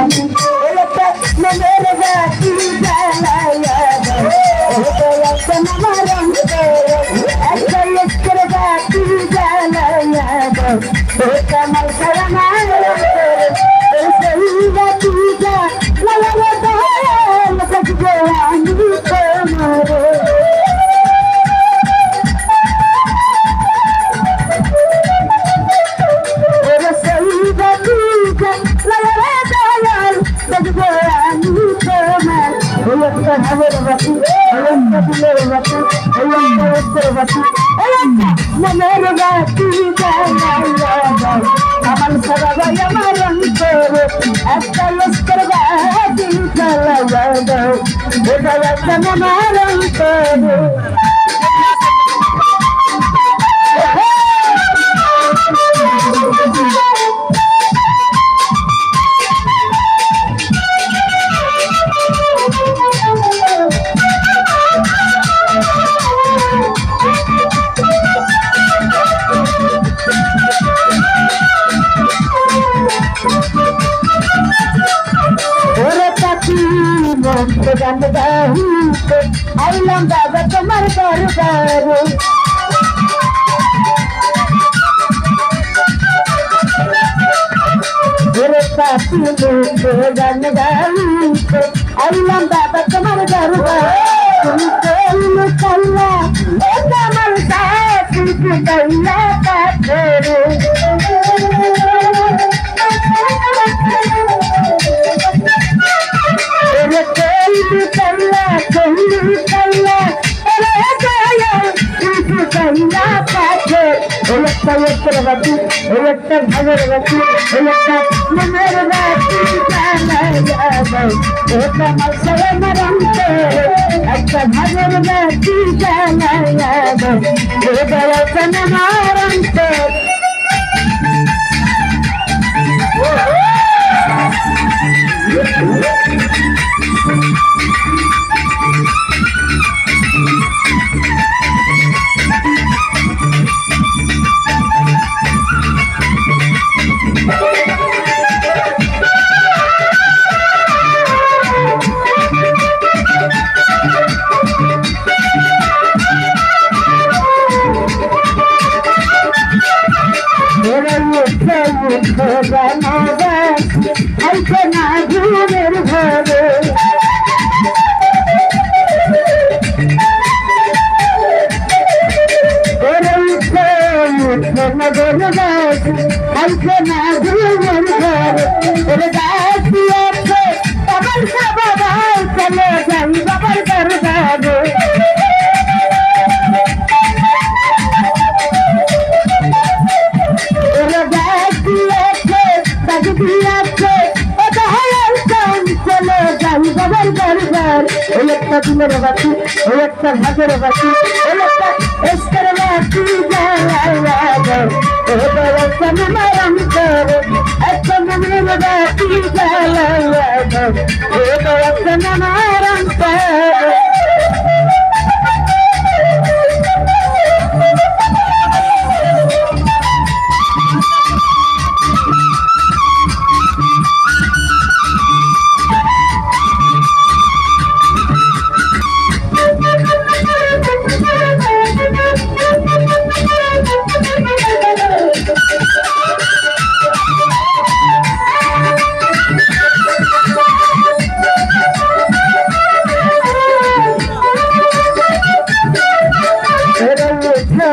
বাতি একটা মনের বাতি একটা দিলের বাতি ওই একটা রক্তের বাতি ওই একটা মনের বাতি আইলাম বাবা তোমার দরবারে ওরে পাখি মন্দ গান গাইতে আইলাম বাবা তোমার দরবারে Bati, ella ter manar bati kalla yaba. Ella masala marante, ella bhagar bati kalla yaba. না ঘুমের ঘরে না ঘুমের ঘরে ওই একটা দিনের বাতি ওই একটা ভাগের বাতি ওই একটা এসকের বাতি ওটা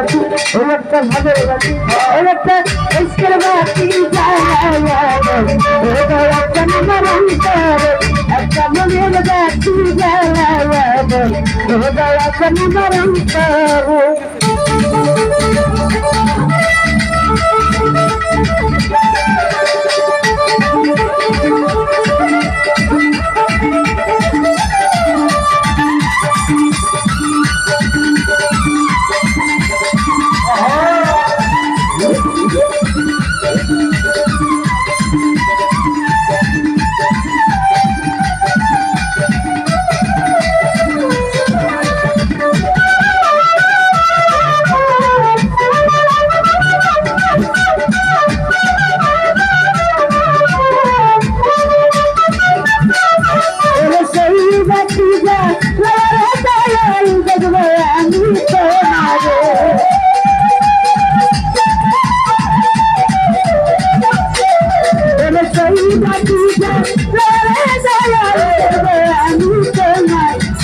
একটা দিনের বাতি একটা ভাগের বাতি একটা ইস্কের বাতি একটা নামার অন্তরে একটা মনের বাতি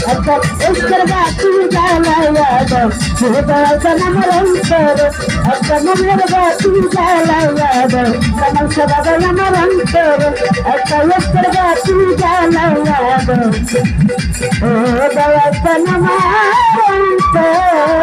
Adam, Oscar Gatti, Dalai Adam, Suda Sanamar Antar, Adam Amar Gatti, Dalai Adam, Sanam Shabada Yamar Antar, Adam Oscar Gatti, Dalai Adam, Suda Sanamar Antar.